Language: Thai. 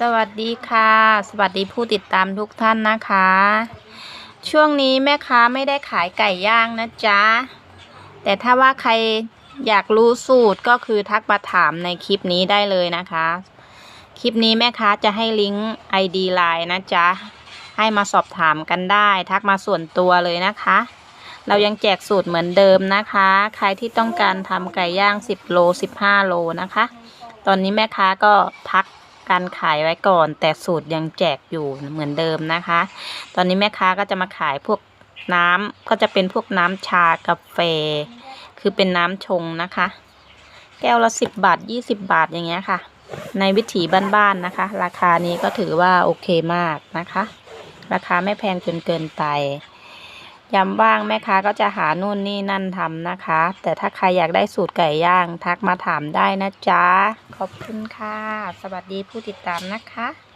สวัสดีค่ะ สวัสดีผู้ติดตามทุกท่านนะคะ ช่วงนี้แม่ค้าไม่ได้ขายไก่ย่างนะจ๊ะ แต่ถ้าว่าใครอยากรู้สูตรก็คือทักมาถามในคลิปนี้ได้เลยนะคะ คลิปนี้แม่ค้าจะให้ลิงก์ ID ไลน์นะจ๊ะ ให้มาสอบถามกันได้ ทักมาส่วนตัวเลยนะคะ เรายังแจกสูตรเหมือนเดิมนะคะ ใครที่ต้องการทำไก่ย่าง 10 โล 15 โลนะคะ ตอนนี้แม่ค้าก็พัก การขายไว้ก่อน แต่สูตรยังแจกอยู่เหมือนเดิมนะคะ ตอนนี้แม่ค้าก็จะมาขายพวกน้ำก็จะเป็นพวกน้ำชากาแฟ คือเป็นน้ำชงนะคะ แก้วละสิบบาทยี่สิบบาทอย่างเงี้ยค่ะ ในวิถีบ้านๆนะคะ ราคานี้ก็ถือว่าโอเคมากนะคะ ราคาไม่แพงจนเกินไป ยำว่างแม่ค้าก็จะหานู่นนี่นั่นทำนะคะ แต่ถ้าใครอยากได้สูตรไก่ย่าง ทักมาถามได้นะจ๊ะ ขอบคุณค่ะ สวัสดีผู้ติดตามนะคะ